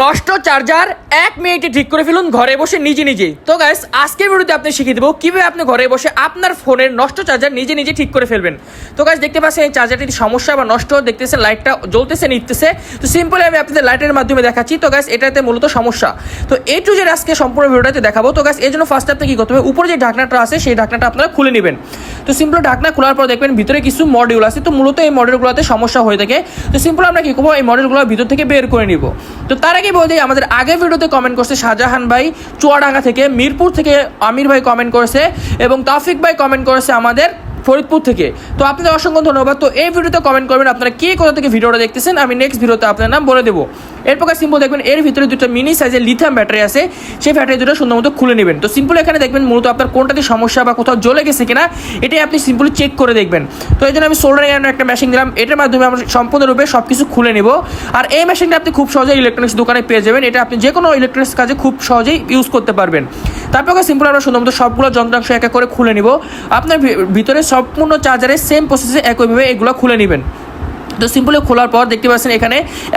নষ্ট চার্জার এক মিনিটে ঠিক করে ফেলুন, ঘরে বসে নিজে নিজে। তো গাইস আজকের ভিডিওতে আপনি শিখিয়ে দেবো কীভাবে আপনি ঘরে বসে আপনার ফোনের নষ্ট চার্জার নিজে নিজে ঠিক করে ফেলবেন। তো গাইস দেখতে পাচ্ছেন এই চার্জারটির সমস্যা বা নষ্ট দেখতেছে লাইটটা জ্বলতেছে নিতেছে তো সিম্পলি আমি আপনাদের লাইটের মাধ্যমে দেখাচ্ছি। তো গাইস এটাতে মূলত সমস্যা। তো এই টু জেড আজকে সম্পূর্ণ ভিডিওটাতে দেখাবো। তো গাইস এর জন্য ফার্স্ট আপনি কি করতে হবে? উপরে যে ঢাকনাটা আছে, সেই ঢাকনাটা আপনারা খুলে নেবেন। তো সিম্পল ঢাকনা খোলার পর দেখবেন ভিতরে কিছু মডিউল আছে। তো মূলত এই মডিউলগুলোতে সমস্যা হয়ে থাকে। তো সিম্পল আমরা কি করব? এই মডিউলগুলো ভিতর থেকে বের করে নিব। তো তার আগে বলতে আমাদের আগের ভিডিওতে কমেন্ট করছে শাহজাহান ভাই, চুয়াডাঙ্গা থেকে মিরপুর থেকে আমির ভাই কমেন্ট করেছে এবং তাফিক ভাই কমেন্ট করেছে আমাদের ফরিদপুর থেকে। তো আপনাদের অসংখ্য ধন্যবাদ। তো এই ভিডিওতে কমেন্ট করবেন আপনারা কে কোথা থেকে ভিডিওটা দেখতেছেন। আমি নেক্সট ভিডিওতে আপনার নাম বলে দেবো। এরপর সিম্পল দেখবেন, এর ভিতরে দুটো মিনি সাইজের লিথিয়াম ব্যাটারি আছে। সেই ব্যাটারি দুটো সুন্দর মতো খুলে নেবেন। তো সিম্পল এখানে দেখবেন মূলত আপনার কোনটাতে সমস্যা বা কোথাও জ্বলে গেছে কিনা, এটাই আপনি সিম্পলি চেক করে দেখবেন। তো এই জন্য আমি সোল্ডারিং আয়রনের একটা মেশিন দিলাম। এটার মাধ্যমে আমরা সম্পূর্ণরূপে সব কিছু খুলে নেব। আর এই মেশিনটা আপনি খুব সহজেই ইলেকট্রনিক্স দোকানে পেয়ে যাবেন। এটা আপনি যে কোনো ইলেকট্রনিক্স কাজে খুব সহজেই ইউজ করতে পারবেন। তারপর সিম্পল আমরা সুন্দর মতো সবগুলো যন্ত্রাংশ এক এক করে খুলে নিব। আপনার ভিতরে সম্পূর্ণ চার্জারের সেম প্রসেসে একইভাবে এগুলো খুলে নেবেন। তো সিম্পলি খোলার পর দেখতে পাচ্ছেন এখানে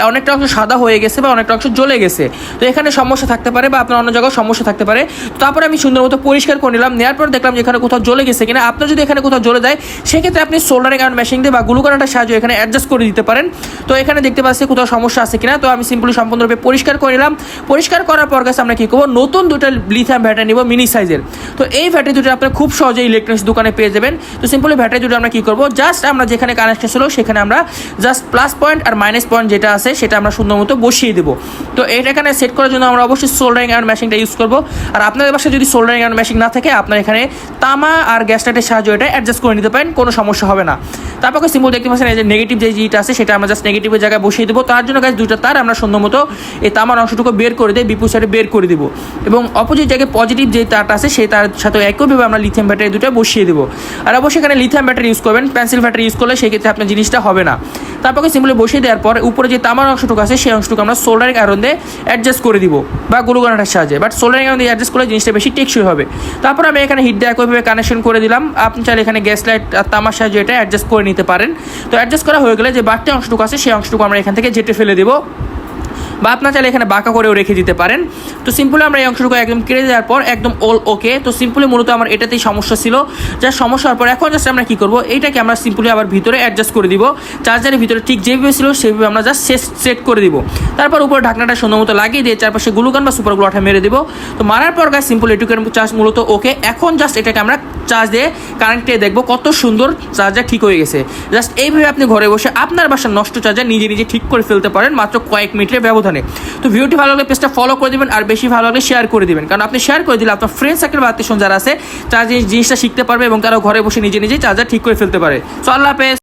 অনেকটা অংশ সাদা হয়ে গেছে বা অনেকটা অংশ জ্বলে গেছে। তো এখানে সমস্যা থাকতে পারে বা আপনার অন্য জায়গায় সমস্যা থাকতে পারে। তারপরে আমি সুন্দর মতো পরিষ্কার করে নিলাম। নেওয়ার পর দেখলাম যে এখানে কোথাও জ্বলে গেছে কিনা। আপনার যদি এখানে কোথাও জ্বলে যায়, সেক্ষেত্রে আপনি সোল্ডারিং আয়রন মেশিন দিয়ে বা গ্লুকোনাটার সাহায্যে এখানে অ্যাডজাস্ট করে দিতে পারেন। তো এখানে দেখতে পাচ্ছি কোথাও সমস্যা আছে কিনা। তো আমি সিম্পলি সম্পূর্ণরূপে পরিষ্কার করে নিলাম। পরিষ্কার করার পর কাছে আমরা কী করব? নতুন দুটো লিথিয়াম ব্যাটারি নিব মিনি সাইজের তো এই ব্যাটারি দুটো আপনারা খুব সহজে ইলেকট্রনিক্স দোকানে পেয়ে যাবেন। তো সিম্পলি ব্যাটারি দুটো আমরা কী করব? জাস্ট আমরা যেখানে কানেকশন ছিল, সেখানে আমরা জাস্ট প্লাস পয়েন্ট আর মাইনাস পয়েন্ট যেটা আছে সেটা আমরা সুন্দর মতো বসিয়ে দেবো। তো এটা এখানে সেট করার জন্য আমরা অবশ্যই সোল্ডারিং আয়রন মেশিনটা ইউজ করব। আর আপনাদের বাসায় যদি সোল্ডারিং আয়রন মেশিন না থাকে, আপনার এখানে তামা আর গ্যাস লাইটের সাহায্যে এটা অ্যাডজাস্ট করে নিতে পারেন, কোনো সমস্যা হবে না। তারপর সিম্বল দেখতে পাচ্ছেন, এই যে নেগেটিভ যে জিটা আছে, সেটা আমরা জাস্ট নেগেটিভের জায়গায় বসিয়ে দেবো। তার জন্য গাছ দুটো তার আমরা সুন্দর মতো এই তামার অংশটুকু বের করে দিয়ে বিপুল সাইডে বের করে দেবো। এবং অপোজিট জায়গায় পজিটিভ যে তারটা আছে সেই তার সাথে একইভাবে আমরা লিথিয়াম ব্যাটারি দুটো বসিয়ে দেবো। আর অবশ্যই এখানে লিথিয়াম ব্যাটারি ইউজ করবেন পেন্সিল ব্যাটারি ইউজ করলে সেক্ষেত্রে আপনার জিনিসটা হবে না। তারপরে সিম্পলি বসিয়ে দেওয়ার পর উপরে যে তামার অংশটুকু আছে, সেই অংশটুকু আমরা সোল্ডারিং আয়রন দিয়ে অ্যাডজাস্ট করে দিব বা গুরুগণাটার সাহায্যে। বাট সোল্ডারিং আয়রন দিয়ে অ্যাডজাস্ট করলে জিনিসটা বেশি টেকসই হবে। তারপর আমি এখানে হিট দিয়ে একইভাবে কানেকশন করে দিলাম। আপনি চাইলে এখানে গ্যাস লাইট আর তামার সাহায্যে এটা অ্যাডজাস্ট করে নিতে পারেন। তো অ্যাডজাস্ট করা হয়ে গেলে যে বাড়তি অংশটুকু আছে, সেই অংশটুকু আমরা এখান থেকে জেটে ফেলে দেবো। বা আপনার চাইলে এখানে বাঁকা করেও রেখে দিতে পারেন। তো সিম্পলি আমরা এই অংশটুকু একদম কেটে দেওয়ার পর একদম অল ওকে তো সিম্পলি মূলত আমার এটাতেই সমস্যা ছিল। যার সমস্যা হওয়ার পর এখন জাস্ট আমরা কী করব? এইটাকে আমরা সিম্পলি আবার ভিতরে অ্যাডজাস্ট করে দিব। চার্জারের ভিতরে ঠিক যেভাবে ছিল সেভাবে আমরা জাস্ট সেট করে দিব। তারপর উপরে ঢাকনাটা সুন্দর মতো লাগিয়ে দিয়ে চারপাশে গ্লুকান বা সুপার গ্লুটা মেরে দিব। তো মারার পর গায়ে সিম্পল এটুকের চার্জ মূলত ওকে এখন জাস্ট এটাকে আমরা চার্জ দিয়ে কানেক্টে দেখব কত সুন্দর চার্জার ঠিক হয়ে গেছে। জাস্ট এইভাবে আপনি ঘরে বসে আপনার বাসার নষ্ট চার্জার নিজে নিজে ঠিক করে ফেলতে পারেন। মাত্র কয়েক মিনিটের ব্যবধানে। তো ভিডিওটি ভালো লাগলে পেজটা ফলো করে দেবেন আর বেশি ভালো লাগলে শেয়ার করে দেবেন। কারণ আপনি শেয়ার করে দিলে আপনার ফ্রেন্ড সার্কেল বা আত্মীয় যারা আছে, তারা জিনিসটা শিখতে পারবে এবং তারা ঘরে বসে নিজে নিজেই চার্জার ঠিক করে ফেলতে পারে। সো আল্লাহ হাফেজ।